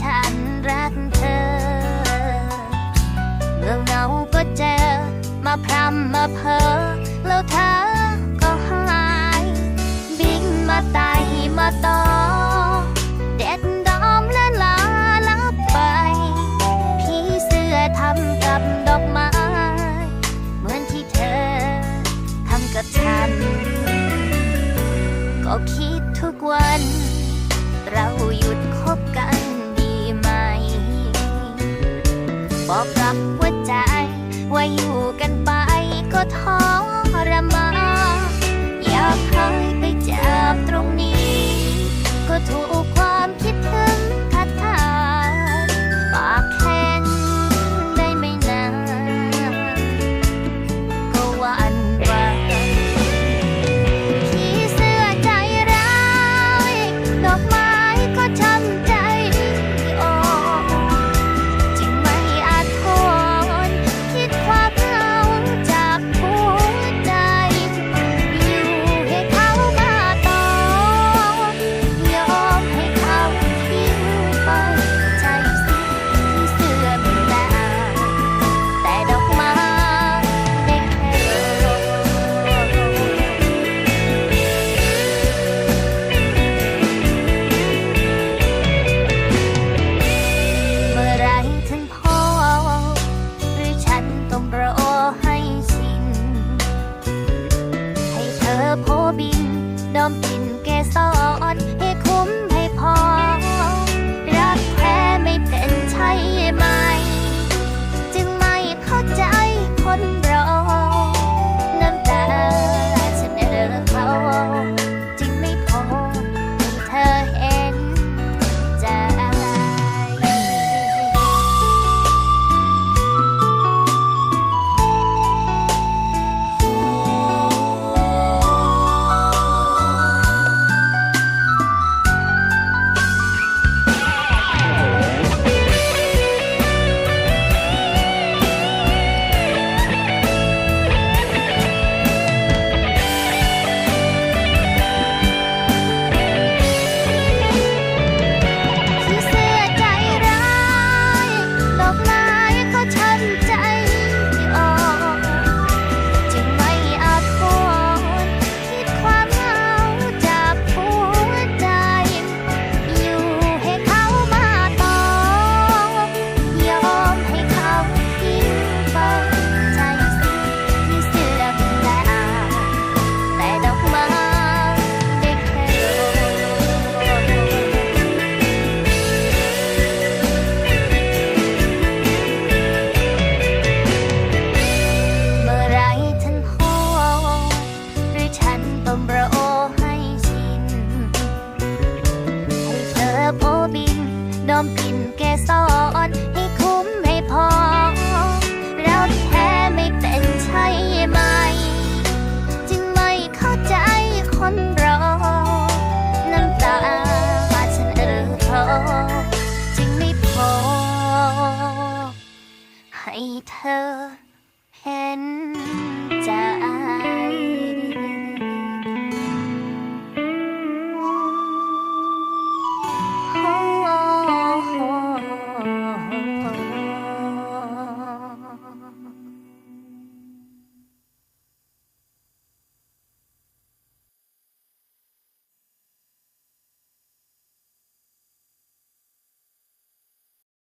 ฉันรักเธอเมื่อเงาก็เจอ มาพรำมาเพอแล้วเธอก็หาย บินมาไต่มาตอเด็ดดอมและลาลัไป พี่เสื้อทำกับดอกไม้ เหมือนที่เธอทำกับฉัน ก็คิดทุกวัน กับหัวใจ ว่าอยู่กันไปก็ทรมานอยากหายไปจากตรงนี้ remember แกสอนให้คุ้มให้พอ เราแท้ไม่เป็นใช่ไหม จึงไม่เข้าใจคนรอ น้ำตาว่าฉันเออพอจึงไม่พอ ให้เธอ